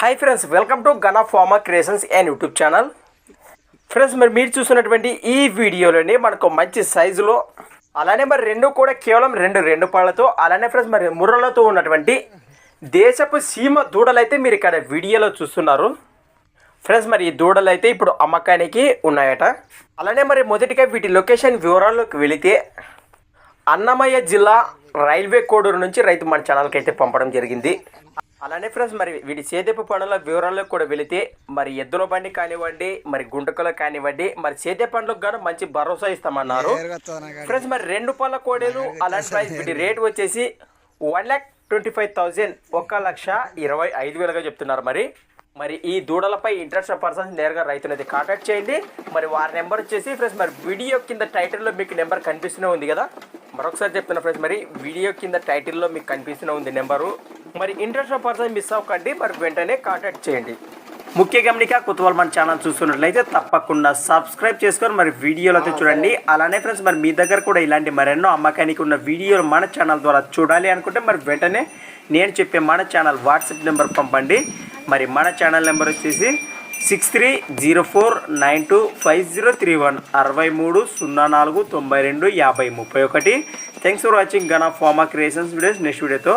Hi friends welcome to gun of pharma creations and YouTube channel friends మరి మీరు చూస్తున్నటువంటి ఈ వీడియోలోని మనకు మంచి సైజులో అలానే మరి రెండు కూడా కేవలం రెండు రెండు పళ్ళతో అలానే ఫ్రెండ్స్ మరి ముర్రలతో ఉన్నటువంటి దేశపు సీమ దూడలైతే మీరు ఇక్కడ వీడియోలో చూస్తున్నారు. ఫ్రెండ్స్ మరి ఈ దూడలు అయితే ఇప్పుడు అమ్మకానికి ఉన్నాయట. అలానే మరి మొదటిగా వీటి లొకేషన్ వివరాల్లోకి వెళితే అన్నమయ్య జిల్లా రైల్వే కోడూరు నుంచి రైతు మన ఛానల్కి అయితే పంపడం జరిగింది. అలానే ఫ్రెండ్స్ మరి వీటి సేదెపు పనుల వివరాలకు కూడా వెళితే మరి ఎద్దుల బండి కానివ్వండి మరి గుంటకలు కానివ్వండి మరి సేదే పండ్లకు గాను మంచి భరోసా ఇస్తామన్నారు. ఫ్రెండ్స్ మరి రెండు పళ్ళ కోడేలు అలాంటి ప్రైస్ వీటి రేట్ వచ్చేసి one lakh twenty five thousand ఒక లక్ష ఇరవై ఐదు వేలుగా చెప్తున్నారు మరి. మరి ఈ దూడలపై ఇంట్రెస్ట్ పర్సన్స్ నేరుగా రైతునైతే కాంటాక్ట్ చేయండి. మరి వారి నెంబర్ వచ్చేసి ఫ్రెండ్స్ మరి వీడియో కింద టైటిల్లో మీకు నెంబర్ కనిపిస్తూనే ఉంది కదా. మరొకసారి చెప్తున్నా ఫ్రెండ్స్ మరి వీడియో కింద టైటిల్లో మీకు కనిపిస్తూనే ఉంది నెంబరు. మరి ఇంట్రెస్ట్ పర్సన్ మిస్ అవ్వకండి మరి వెంటనే కాంటాక్ట్ చేయండి. ముఖ్య గమనిక కొత్తవాళ్ళు మన ఛానల్ చూస్తున్నట్లయితే తప్పకుండా సబ్స్క్రైబ్ చేసుకొని మరి వీడియోలు అయితే చూడండి. అలానే ఫ్రెండ్స్ మరి మీ దగ్గర కూడా ఇలాంటి మరెన్నో అమ్మకానికి ఉన్న వీడియోలు మన ఛానల్ ద్వారా చూడాలి అనుకుంటే మరి వెంటనే నేను చెప్పే మన ఛానల్ వాట్సాప్ నెంబర్ పంపండి. మరి మన ఛానల్ నెంబర్ వచ్చేసి six three zero four nine two five zero three one అరవై మూడు సున్నా నాలుగు తొంభై రెండు యాభై ముప్పై ఒకటి. Thanks for watching gun of pharma creations videos next వీడియోతో